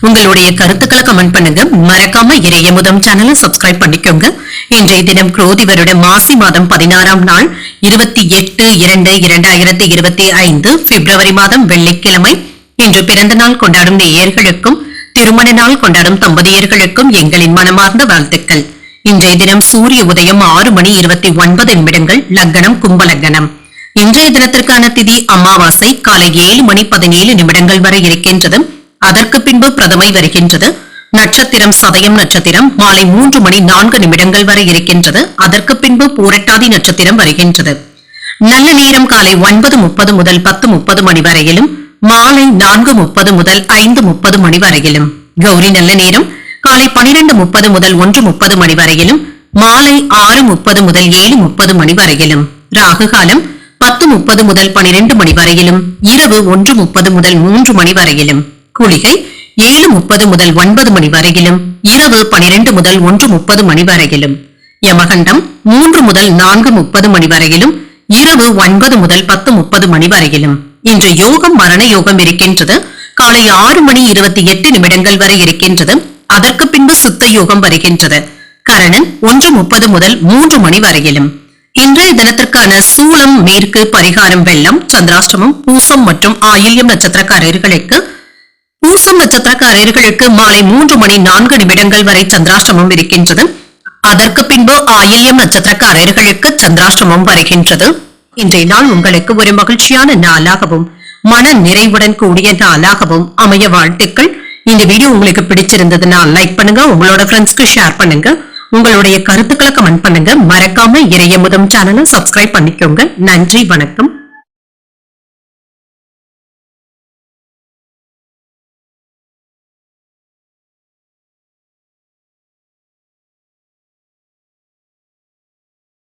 உங்களுடைய கருத்துக்களை கமெண்ட் பண்ணுங்க. மறக்காம இறைய முதம் சேனலை சப்ஸ்கிரைப் பண்ணிக்கோங்க. இன்றைய தினம் குரோதி வருட மாசி மாதம் பதினாறாம் நாள் இருபத்தி எட்டு இரண்டு இரண்டாயிரத்தி இருபத்தி ஐந்து பிப்ரவரி மாதம் வெள்ளிக்கிழமை. இன்று பிறந்த நாள் கொண்டாடும் நேயர்களுக்கும் திருமண நாள் கொண்டாடும் தம்பதியர்களுக்கும் எங்களின் மனமார்ந்த வாழ்த்துக்கள். இன்றைய தினம் சூரிய உதயம் ஆறு மணி இருபத்தி ஒன்பது நிமிடங்கள் லக்னம் கும்பலக்னம் இன்றைய தினத்திற்கான திதி அமாவாசை காலை ஏழு மணி பதினேழு நிமிடங்கள் வரை இருக்கின்றது அதற்கு பின்பு பிரதமை வருகின்றது. நட்சத்திரம் சதயம் நட்சத்திரம் மாலை மூன்று மணி நான்கு நிமிடங்கள் வரை இருக்கின்றது. அதற்கு பின்பு பூரட்டாதி நட்சத்திரம் வருகின்றது. நல்ல நேரம் காலை ஒன்பது முப்பது முதல் பத்து முப்பது மணி வரையிலும் மாலை நான்கு முப்பது முதல் ஐந்து முப்பது மணி வரையிலும். கௌரி நல்ல நேரம் காலை பனிரெண்டு முப்பது முதல் ஒன்று முப்பது மணி வரையிலும் மாலை ஆறு முப்பது முதல் ஏழு முப்பது மணி வரையிலும். ராகு காலம் பத்து முப்பது முதல் பனிரெண்டு மணி வரையிலும் இரவு ஒன்று முப்பது முதல் மூன்று மணி வரையிலும். குளிகை ஏழு முப்பது முதல் ஒன்பது மணி வரையிலும் இரவு பனிரெண்டு முதல் ஒன்று முப்பது மணி வரையிலும். யமகண்டம் மூன்று முதல் நான்கு முப்பது மணி வரையிலும் இரவு ஒன்பது முதல் பத்து முப்பது மணி வரையிலும். இன்று யோகம் மரண யோகம் இருக்கின்றது. காலை ஆறு மணி இருபத்தி எட்டு நிமிடங்கள் வரை இருக்கின்றது. அதற்கு பின்பு சுத்த யோகம் வருகின்றது. கரணன் ஒன்று முப்பது முதல் மூன்று மணி வரையிலும். இன்றைய தினத்திற்கான சூலம் மேற்கு பரிகாரம் வெள்ளம் சந்திராஷ்டமம் பூசம் மற்றும் ஆயில்யம் நட்சத்திரக்காரர்களுக்கு பூசம் நட்சத்திரக்காரர்களுக்கு மாலை மூன்று மணி நான்கு நிமிடங்கள் வரை சந்திராஷ்டமம் இருக்கின்றது. அதற்கு பின்பு ஆயில்யம் நட்சத்திரக்காரர்களுக்கு சந்திராஷ்டமம் வருகின்றது. இன்றைய நாள் உங்களுக்கு ஒரு மகிழ்ச்சியான நாளாகவும் மன நிறைவுடன் கூடிய நாளாகவும் அமைய வாழ்த்துக்கள். இந்த வீடியோ உங்களுக்கு பிடிச்சிருந்ததுன்னா லைக் பண்ணுங்க உங்களோட ஃப்ரெண்ட்ஸ்க்கு ஷேர் பண்ணுங்க. உங்களுடைய கருத்துக்களை கமெண்ட் பண்ணுங்க. மறக்காம இறையமுதம் சேனலை சப்ஸ்கிரைப் பண்ணிக்கோங்க. நன்றி வணக்கம்.